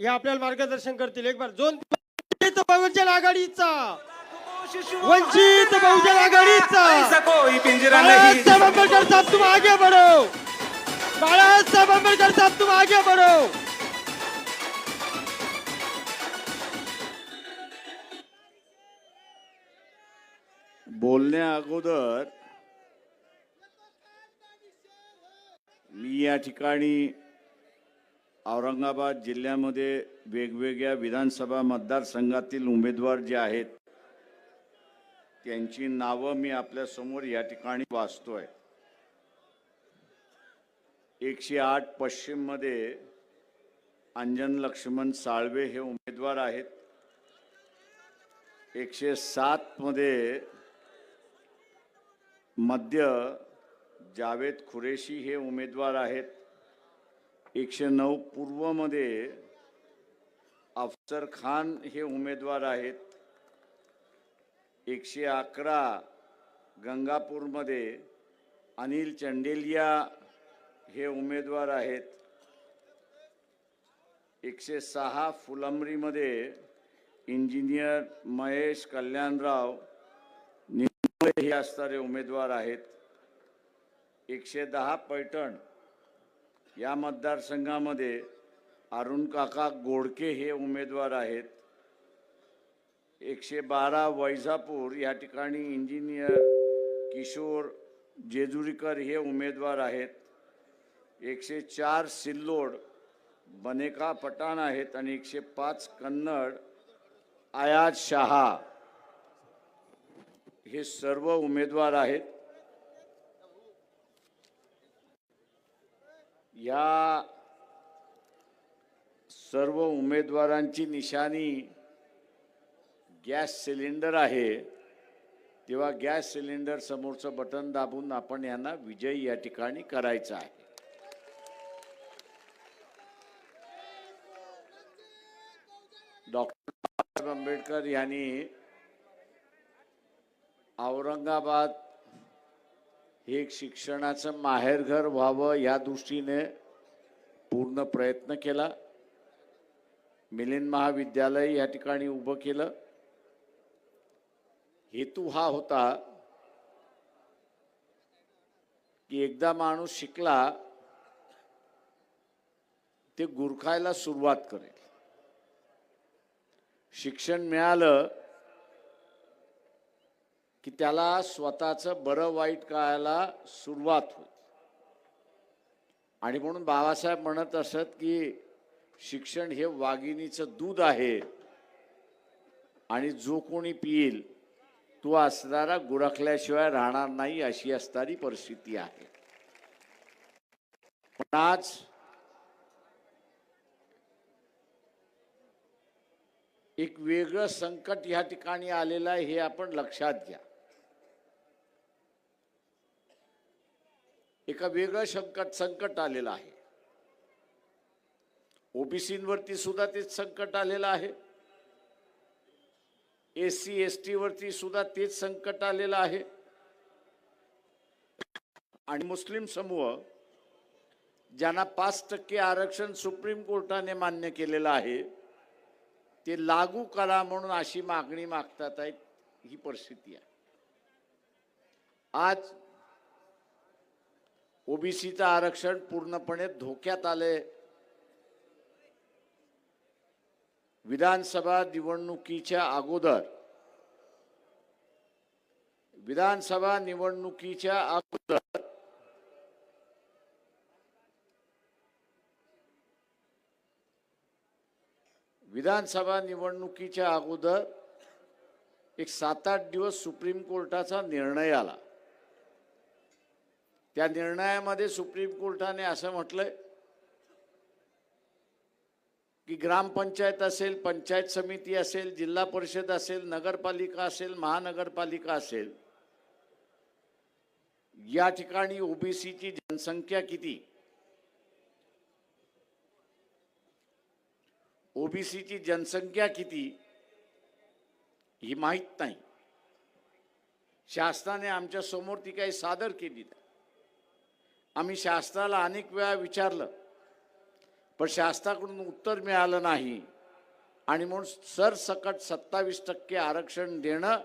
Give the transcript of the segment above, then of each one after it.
हे आपल्याला मार्गदर्शन करतील. एक बार दोन बहुजन आघाडीचा. वंचित बहुजन आघाडीचा. बाळासाहेब आंबेडकर साहब तुम आगे बढ़ो. बाळासाहेब आंबेडकर साहब तुम आगे बढ़ो. बोलण्या अगोदर मी या ठिकाणी औरंगाबाद जिल्ह्यामध्ये वेगवेगळ्या विधानसभा मतदारसंघातील उमेदवार जे आहेत त्यांची नावं मी आपल्यासमोर या ठिकाणी वाचतोय. एकशे आठ पश्चिममध्ये अंजन लक्ष्मण साळवे हे उमेदवार आहेत. एकशे सातमध्ये मध्य जावेद खुरेशी हे उमेदवार आहेत. एकशे नऊ पूर्वमध्ये अफसर खान हे उमेदवार आहेत. एकशे अकरा गंगापूरमध्ये अनिल चंडेलिया हे उमेदवार आहेत. एकशे सहा फुलंब्रीमध्ये इंजिनियर महेश कल्याणराव निंबळे हे असणारे उमेदवार आहेत. एकशे दहा पैठण या मतदारसंघामध्ये अरुण काका गोडके हे उमेदवार आहेत. एकशे बारा वैजापूर या ठिकाणी इंजिनियर किशोर जेजुरीकर हे उमेदवार आहेत. एकशे चार सिल्लोड बनेका पठाण आहेत आणि एकशे पाच कन्नड आयाज शहा हे सर्व उमेदवार आहेत. या सर्व उमेदवारांची निशाणी गॅस सिलेंडर आहे तेव्हा गॅस सिलेंडर समोरचं बटन दाबून आपण यांना विजयी या ठिकाणी करायचा आहे. डॉक्टर बाबासाहेब आंबेडकर यांनी औरंगाबाद हे एक शिक्षणाचं माहेरघर व्हावं या दृष्टीने पूर्ण प्रयत्न केला. मिलिंद महाविद्यालय या ठिकाणी उभं केलं. हेतू हा होता की एकदा माणूस शिकला ते गुरखायला सुरुवात करेल. शिक्षण मिळालं की त्याला स्वतःचं बरं वाईट कळायला सुरुवात होईल. आणि म्हणून बाबासाहेब म्हणत असत की शिक्षण हे वाघिणीचं दूध आहे आणि जो कोणी पिईल तो असणारा गुरखल्याशिवाय राहणार नाही अशी असणारी परिस्थिती आहे. पण आज एक वेगळं संकट या ठिकाणी आलेलं आहे हे आपण लक्षात घ्या. एका वेगळं संकट संकट आलेलं आहे. ओबीसीवरती सुद्धा तेच संकट आलेलं आहे. एस सी एस टी वरती सुद्धा तेच संकट आलेलं आहे. आणि मुस्लिम समूह ज्यांना पाच टक्के आरक्षण सुप्रीम कोर्टाने मान्य केलेलं आहे ते लागू करा म्हणून अशी मागणी मागतात आहेत ही परिस्थिती आहे. आज ओबीसीचं आरक्षण पूर्णपणे धोक्यात आले विधानसभा निवडणुकीच्या अगोदर विधानसभा निवडणुकीच्या अगोदर विधानसभा निवडणुकीच्या अगोदर एक सात आठ दिवस सुप्रीम कोर्टाचा निर्णय आला. त्या निर्णयामध्ये सुप्रीम कोर्टाने असं म्हटलंय की ग्रामपंचायत असेल पंचायत समिती असेल जिल्हा परिषद असेल नगरपालिका असेल महानगरपालिका असेल या ठिकाणी ओबीसीची जनसंख्या किती? ओबीसीची जनसंख्या किती ही माहीत नाही. शासनाने आमच्यासमोर ती काही सादर केली नाही. आम्ही शासनाला अनेक वेळा विचारलं पण शासनाकडून उत्तर मिळालं नाही. आणि म्हणून सरसकट सत्तावीस टक्के आरक्षण देणं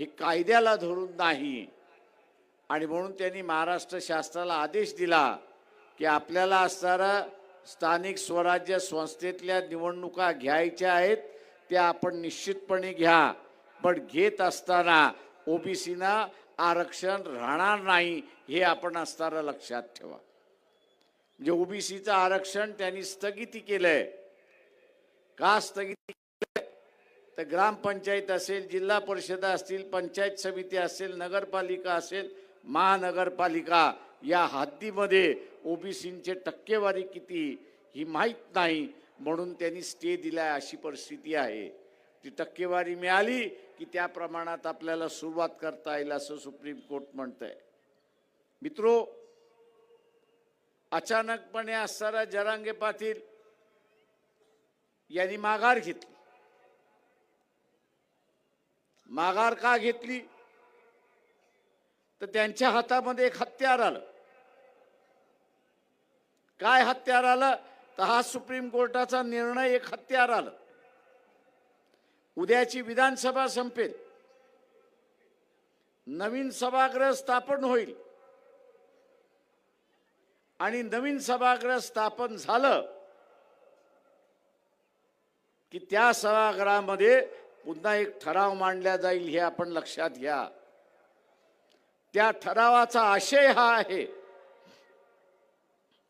हे कायद्याला धरून नाही. आणि म्हणून त्यांनी महाराष्ट्र शासनाला आदेश दिला की आपल्याला असणारा स्थानिक स्वराज्य संस्थेतल्या निवडणुका घ्यायच्या आहेत त्या आपण निश्चितपणे घ्या. पण घेत असताना ओबीसीना आरक्षण राहणार नाही हे आपण असताना लक्षात ठेवा. म्हणजे ओबीसीचं आरक्षण त्यांनी स्थगिती केलंय. का स्थगिती केलंय? तर ग्रामपंचायत असेल जिल्हा परिषद असतील पंचायत समिती असेल नगरपालिका असेल महानगरपालिका या हद्दीमध्ये ओबीसींचे टक्केवारी किती ही माहीत नाही म्हणून त्यांनी स्टे दिलाय अशी परिस्थिती आहे. ती टक्केवारी मिळाली की त्या प्रमाणात आपल्याला सुरुवात करता येईल असं सुप्रीम कोर्ट म्हणत आहे मित्रो अचानकपणे असणारा जरांगे पाटील यांनी माघार घेतली. माघार का घेतली? तर त्यांच्या हातामध्ये एक हत्यार आलं. काय हत्यार आलं? तर हा सुप्रीम कोर्टाचा निर्णय एक हत्यार आलं. उद्याची विधानसभा संपेल. नवीन सभागृह स्थापन होईल. आणि नवीन सभागृह स्थापन झालं की त्या सभागृहामध्ये पुन्हा एक ठराव मांडला जाईल हे आपण लक्षात घ्या. त्या ठरावाचा आशय हा आहे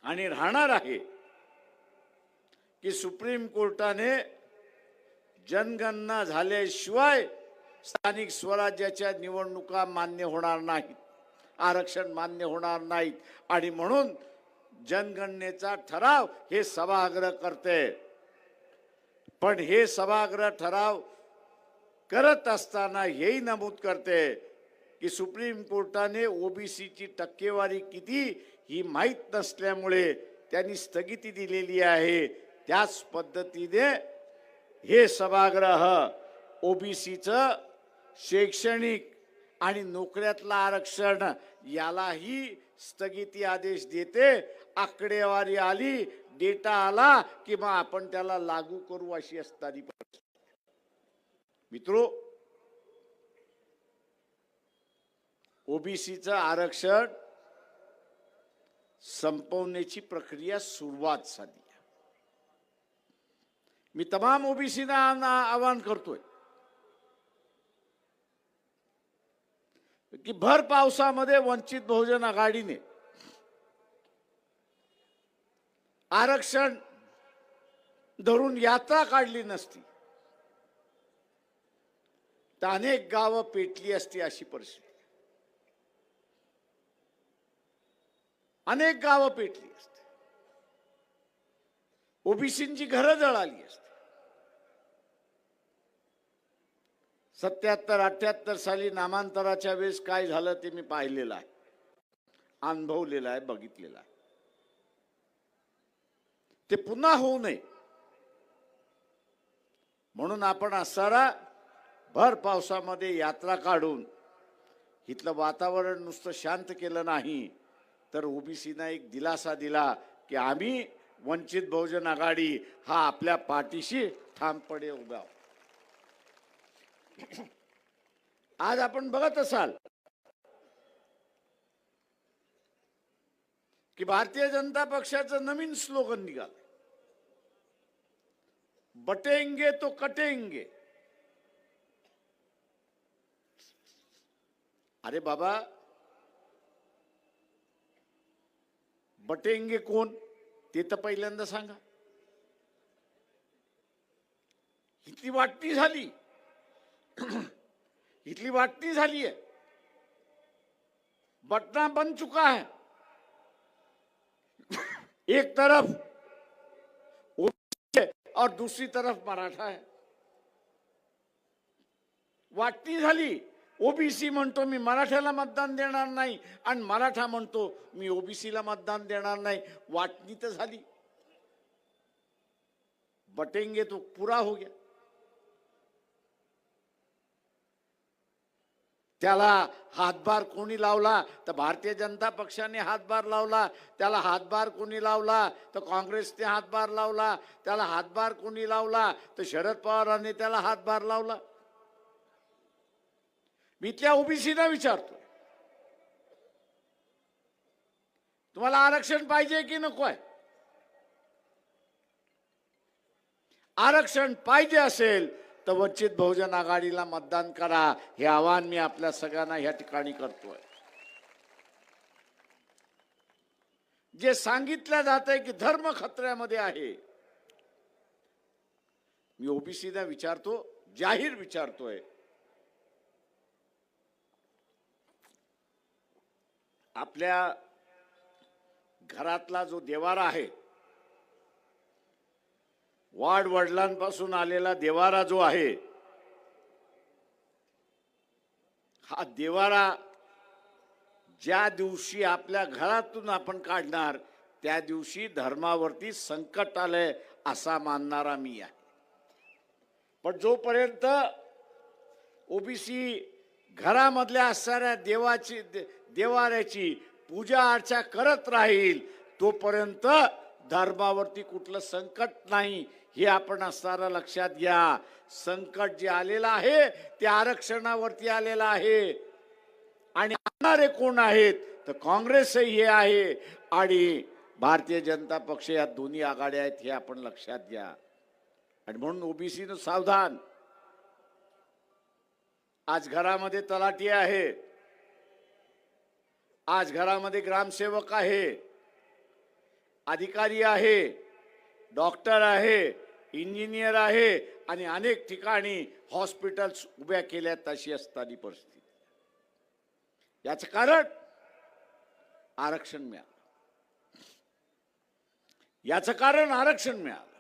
आणि राहणार आहे की सुप्रीम कोर्टाने जनगणना झाल्याशिवाय स्थानिक स्वराज्याच्या निवडणुका मान्य होणार नाहीत आरक्षण मान्य होणार नाहीत. आणि म्हणून जनगणनेचा ठराव हे सभागृह करते. पण हे सभागृह ठराव करत असताना हेही नमूद करते की सुप्रीम कोर्टाने ओबीसीची टक्केवारी किती ही माहीत नसल्यामुळे त्यांनी स्थगिती दिलेली आहे. त्याच पद्धतीने हे सभागृह ओबीसीचं शैक्षणिक आणि नोकऱ्यातलं आरक्षण यालाही स्थगिती आदेश देते. आकडेवारी आली डेटा आला की मग आपण त्याला लागू करू अशी असतानी मित्रो ओबीसीचं आरक्षण संपवण्याची सुरुवात झाली. मी तमाम ओबीसीना आवाहन करतोय की भर पावसामध्ये वंचित बहुजन आघाडीने आरक्षण धरून यात्रा काढली नसती तर अनेक गावं पेटली असती अशी परिस्थिती. अनेक गावं पेटली असती. ओबीसींची घरं जळाली असती. सत्याहत्तर अठ्याहत्तर साली नामांतराच्या वेळेस काय झालं ते मी पाहिलेलं आहे. अनुभवलेलं आहे बघितलेलं आहे. ते पुन्हा होऊ नये. म्हणून आपण असणारा भर पावसामध्ये यात्रा काढून इथलं वातावरण नुसतं शांत केलं नाही तर ओबीसीना एक दिलासा दिला की आम्ही वंचित बहुजन आघाडी हा आपल्या पाठीशी ठामपणे उभा आहोत. आज आपण बघत असाल की भारतीय जनता पक्षाचं नवीन स्लोगन निघाल. बटेंगे तो कटेंगे. अरे बाबा बटेंगे कोण? ते तर पहिल्यांदा सांगा. किती वाटणी झाली. इथली वाटणी झाली आहे. बटना बन चुका है एक तरफ ओबीसी और दूसरी तरफ मराठा है वाटणी झाली. ओबीसी म्हणतो मी मराठ्याला मतदान देणार नाही. आणि मराठा म्हणतो मी ओबीसीला मतदान देणार नाही. वाटणी तर झाली. बटेंगे तो पुरा हो गया. त्याला हातभार कोणी लावला तर भारतीय जनता पक्षाने हातभार लावला त्याला हातभार कोणी लावला तर काँग्रेसने हातभार लावला त्याला हातभार कोणी लावला तर शरद पवारांनी त्याला हातभार लावला. मी त्या ओबीसीना विचारतो तुम्हाला आरक्षण पाहिजे की नको आहे? आरक्षण पाहिजे असेल तर वंचित बहुजन आघाडीला मतदान करा. हे आवाहन मी आपल्या सगळ्यांना या ठिकाणी करतोय. जे सांगितलं जात आहे की धर्म खतऱ्यामध्ये आहे. मी ओबीसीला विचारतो जाहीर विचारतोय. आपल्या घरातला जो देवारा आहे वाडवडिलांपासून आलेला देवारा जो आहे हा देवारा ज्या दिवशी आपल्या घरातून आपण काढणार त्या दिवशी धर्मावरती संकट आलंय असा मानणारा मी आहे. पण जोपर्यंत ओबीसी घरामधल्या असणाऱ्या देवाची देवाऱ्याची पूजा अर्चा करत राहील तोपर्यंत धर्मावरती कुठलं संकट नाही हे आपण असणारा लक्षात घ्या. संकट जे आलेलं आहे ते आरक्षणावरती आलेलं आहे. आणि आणणारे कोण आहेत? तर काँग्रेसही हे आहे. आणि भारतीय जनता पक्ष या दोन्ही आघाड्या आहेत हे आपण लक्षात घ्या. आणि म्हणून ओबीसीनं सावधान. आज घरामध्ये तलाठी आहे. आज घरामध्ये ग्रामसेवक आहे. अधिकारी आहे. डॉक्टर आहे इंजिनियर आहे आणि अनेक ठिकाणी हॉस्पिटल्स उभ्या केल्या तशी असताना परिस्थिती. याचं कारण आरक्षण मिळालं. याचं कारण आरक्षण मिळालं.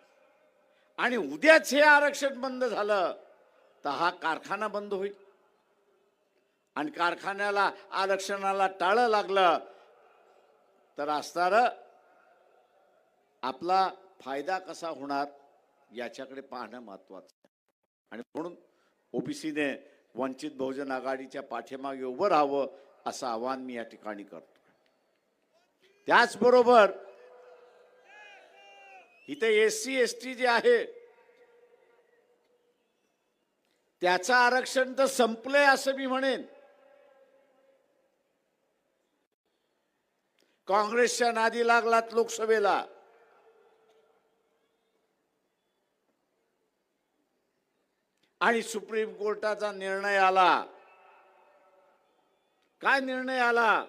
आणि उद्याच हे आरक्षण बंद झालं तर हा कारखाना बंद होईल. आणि कारखान्याला आरक्षणाला टाळं लागलं तर असणार आपला फायदा कसा होणार याच्याकडे पाहणं महत्वाचं आहे. आणि म्हणून ओबीसीने वंचित बहुजन आघाडीच्या पाठीमागे उभं राहावं असं आवाहन मी या ठिकाणी करतो त्याचबरोबर इथे एस सी एस टी जे आहे त्याचं आरक्षण तर संपलंय असं मी म्हणेन. काँग्रेसच्या नादी लागलात लोकसभेला. आणि सुप्रीम कोर्टाचा निर्णय आला. काय निर्णय आला?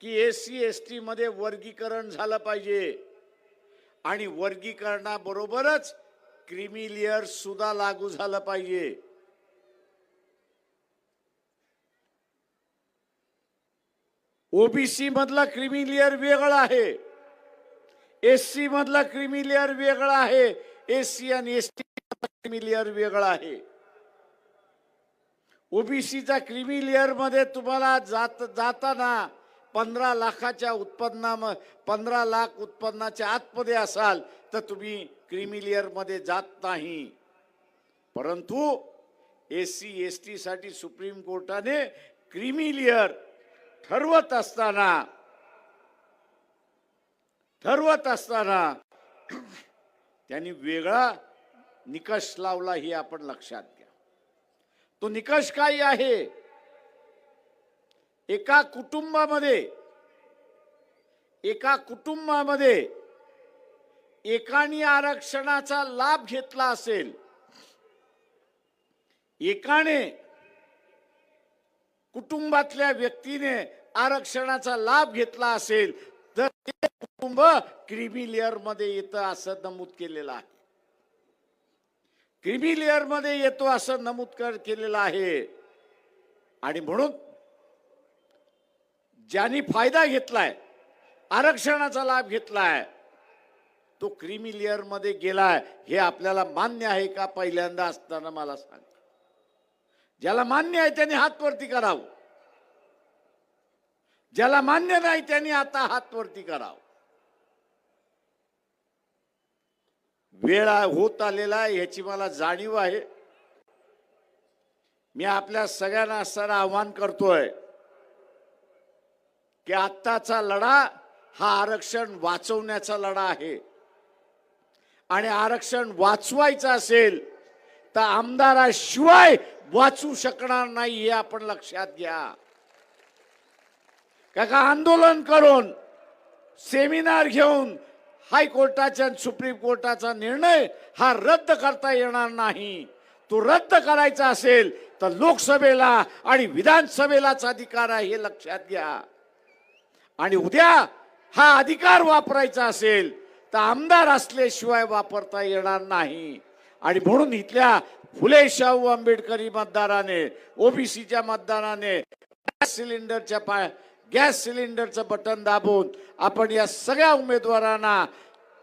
की एस सी एस टी मध्ये वर्गीकरण झालं पाहिजे. आणि वर्गीकरणाबरोबरच क्रिमिलियर सुद्धा लागू झालं पाहिजे. ओबीसी मधला क्रिमिलियर वेगळा आहे. एस सी मधला क्रिमिलियर वेगळा आहे. एस सी आणि एस टी क्रिमिलियर वेगळा आहे. ओबीसीचा क्रिमिलियरमध्ये तुम्हाला जात जाताना पंधरा लाखाच्या उत्पन्ना पंधरा लाख उत्पन्नाच्या आतमध्ये असाल तर तुम्ही क्रिमिलियरमध्ये जात नाही. परंतु एस सी एस टी साठी सुप्रीम कोर्टाने क्रिमिलियर ठरवत असताना ठरवत असताना त्यांनी वेगळा निकष लावला हे आपण लक्षात घ्या. तो निकष काय आहे? एका कुटुंबामध्ये एका कुटुंबामध्ये एकाने आरक्षणाचा लाभ घेतला असेल एकाने कुटुंबातल्या व्यक्तीने आरक्षणाचा लाभ घेतला असेल तर ते कुटुंब क्रिमिलियरमध्ये येतं असं नमूद केलेलं आहे. क्रिमिलियर लेअरमध्ये येतो असं नमूद कर केलेलं आहे. आणि म्हणून ज्यांनी फायदा घेतलाय आरक्षणाचा लाभ घेतलाय तो क्रिमिलियर लेअरमध्ये गेलाय हे आपल्याला मान्य आहे का? पहिल्यांदा असताना मला सांग. ज्याला मान्य आहे त्याने हातवरती करावं. ज्याला मान्य नाही त्यांनी आता हातवरती करावं. वेळ होत आलेला आहे ह्याची मला जाणीव आहे. मी आपल्या सगळ्यांना असताना आव्हान करतोय की आत्ताचा लढा हा आरक्षण वाचवण्याचा लढा आहे. आणि आरक्षण वाचवायचं असेल तर आमदाराशिवाय वाचू शकणार नाही हे आपण लक्षात घ्या. का आंदोलन करून सेमिनार घेऊन हायकोर्टाच्या आणि सुप्रीम कोर्टाचा निर्णय हा रद्द करता येणार नाही. तो रद्द करायचा असेल तर लोकसभेला आणि विधानसभेलाच अधिकार आहे हे लक्षात घ्या. आणि उद्या हा अधिकार वापरायचा असेल तर आमदार असल्याशिवाय वापरता येणार नाही. आणि म्हणून इथल्या फुले शाहू आंबेडकरी मतदाराने ओबीसीच्या मतदाराने गॅस सिलेंडरच्या पा गॅस सिलेंडरचं बटन दाबून आपण या सगळ्या उमेदवारांना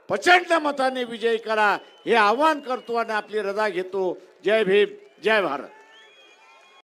प्रचंड मताने विजयी करा हे आवाहन करतो आणि आपली रजा घेतो. जय भीम जय भारत.